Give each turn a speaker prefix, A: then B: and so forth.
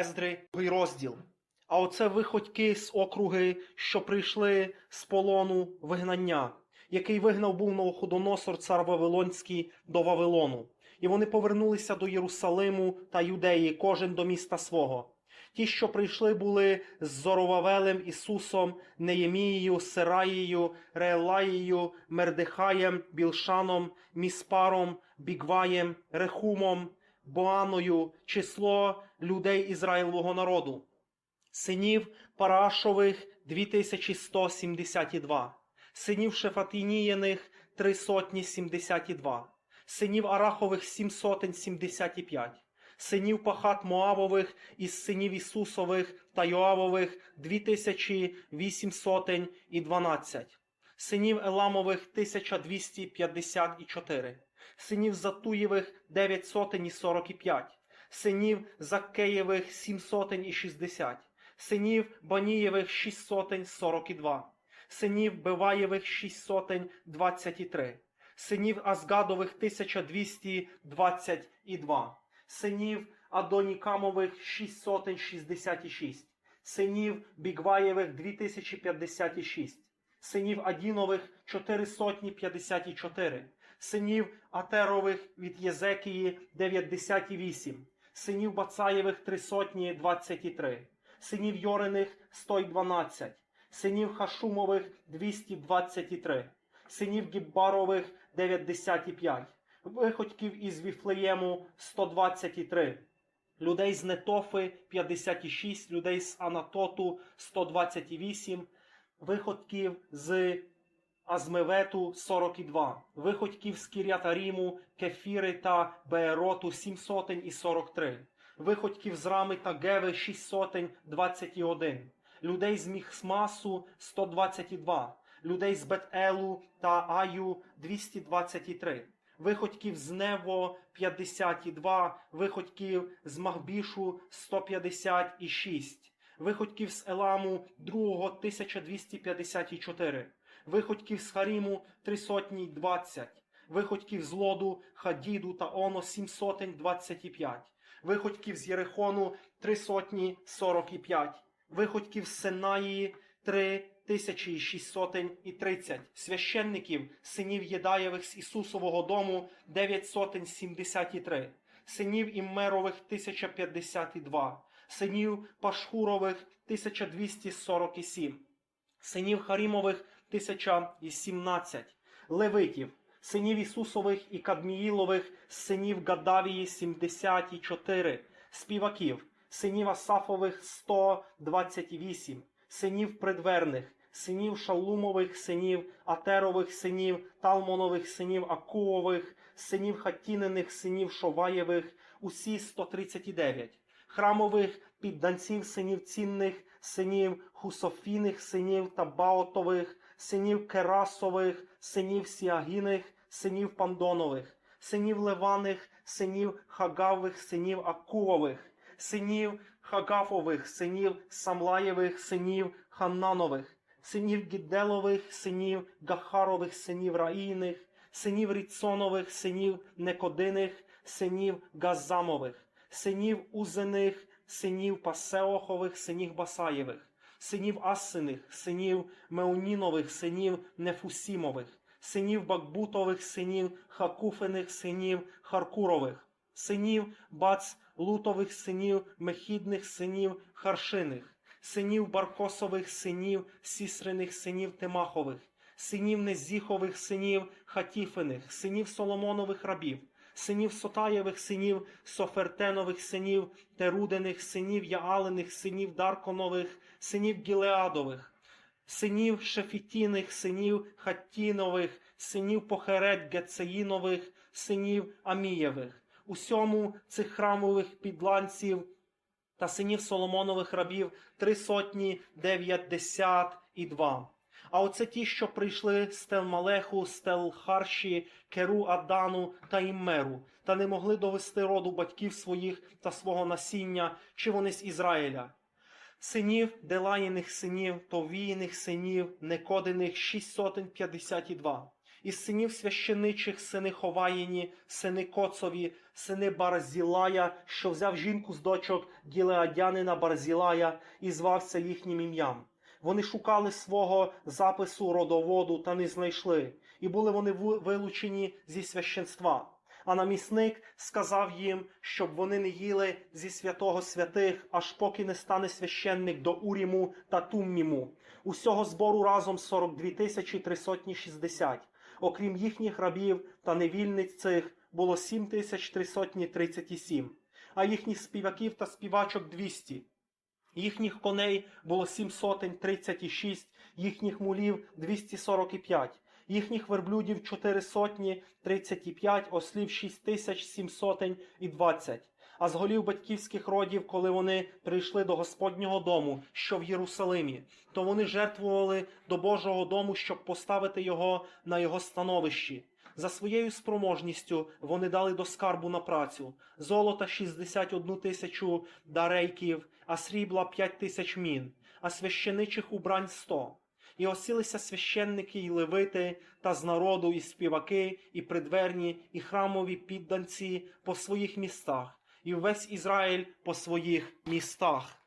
A: Ездри, другий розділ. А оце виходьки з округи, що прийшли з полону вигнання, який вигнав був Новоходоносор, цар Вавилонський, до Вавилону. І вони повернулися до Єрусалиму та Юдеї, кожен до міста свого. Ті, що прийшли, були з Зоровавелем, Ісусом, Неємією, Сераєю, Реелаєю, Мердехаєм, Білшаном, Міспаром, Бігваєм, Рехумом, Боаною, число людей Ізраїлового народу. Синів Парашових 2172, синів Шефатінієних 372, синів Арахових 775, синів Пахат Моавових із синів Ісусових та Йоавових 2812, синів Еламових 1254, синів Затуєвих 945, синів Заккеєвих 760, синів Банієвих 642, синів Биваєвих 623, синів Азгадових 1222, синів Адонікамових 666, синів Бігваєвих 2056, синів Адінових 454, синів Атерових від Єзекії 98, синів Бацаєвих 323, синів Йориних 112, синів Хашумових 223, синів Гіббарових 95, виходьків із Віфлеєму 123, людей з Нетофи 56, людей з Анатоту 128, виходків з Азмевету 42, виходьків з Кірятаріму, Кефіри та Беероту 7 сотень і 43, виходьків з Рами та Геви 6 сотень 21, людей з Міхсмасу 122, людей з Бет-Елу та Аю 223, виходьків з Нево 52, виходьків з Махбішу 156, виходьків з Еламу 2 1254, виходьків з Харіму 320, виходьків з Лоду, Хадіду та Оно 725, виходьків з Єрихону 345, виходьків з Сенаїї 3 тисячі сотень і тридцять, священників, синів Єдаєвих з Ісусового дому 9 сотень сімдесят і три, синів Іммерових 1052, синів Пашхурових 1247, синів Харімових 1017, левитів, синів Ісусових і Кадміїлових, синів Гадавії 74, співаків, синів Асафових 128, синів предверних, синів Шалумових, синів Атерових, синів Талмонових, синів Акуових, синів Хатінених, синів Шоваєвих, усі 139, храмових підданців, синів цінних, синів Хусофіних, синів Табаотових, синів Керасових, синів Сіагіних, синів Пандонових, синів Леваних, синів Хагавих, синів Акуових, синів Хагафових, синів Самлаєвих, синів Ханнанових, синів Гідделових, синів Гахарових, синів Раїних, синів Ріцонових, синів Некодиних, синів Газамових, синів Узених, синів Пасеохових, синів Басаєвих, синів Асиних, синів Меонінових, синів Нефусімових, синів Бакбутових, синів Хакуфених, синів Харкурових, синів Бац Лутових, синів Мехідних, синів Харшиних, синів Баркосових, синів Сісрених, синів Тимахових, синів Незіхових, синів Хатіфених, синів Соломонових рабів, синів Сотаєвих, синів Софертенових, синів Терудених, синів Яалених, синів Дарконових, синів Гілеадових, синів Шефітіних, синів Хаттінових, синів Похерет Гецеїнових, синів Амієвих, усьому цих храмових підланців та синів Соломонових рабів три сотні дев'ятдесят і два. А оце ті, що прийшли з Телмалеху, з Телхарші, Керу Адану та Іммеру, та не могли довести роду батьків своїх та свого насіння, чи вони з Ізраїля. Синів Делаїних синів, Товіїних синів, Некодиних шість сотень п'ятдесят і два. Із синів священичих сини Ховаїні, сини Коцові, сини Барзілая, що взяв жінку з дочок Гілеадянина Барзілая і звався їхнім ім'ям. Вони шукали свого запису родоводу та не знайшли, і були вони вилучені зі священства. А намісник сказав їм, щоб вони не їли зі святого святих, аж поки не стане священник до Уріму та Тумміму. Усього збору разом 42 тисячі 360. Окрім їхніх рабів та невільниць цих було 7 тисяч 337, а їхніх співаків та співачок 200. Їхніх коней було 7 сотень 36, їхніх мулів 245, їхніх верблюдів 4 сотні 35, ослів 6 тисяч 7 сотень і 20. А з голів батьківських родів, коли вони прийшли до Господнього дому, що в Єрусалимі, то вони жертвували до Божого дому, щоб поставити його на його становищі. За своєю спроможністю вони дали до скарбу на працю золота 61 тисячу дарейків, а срібла 5 тисяч мін, а священичих убрань 100. І осілися священники й левити, та з народу і співаки, і придверні, і храмові підданці по своїх містах, і весь Ізраїль по своїх містах.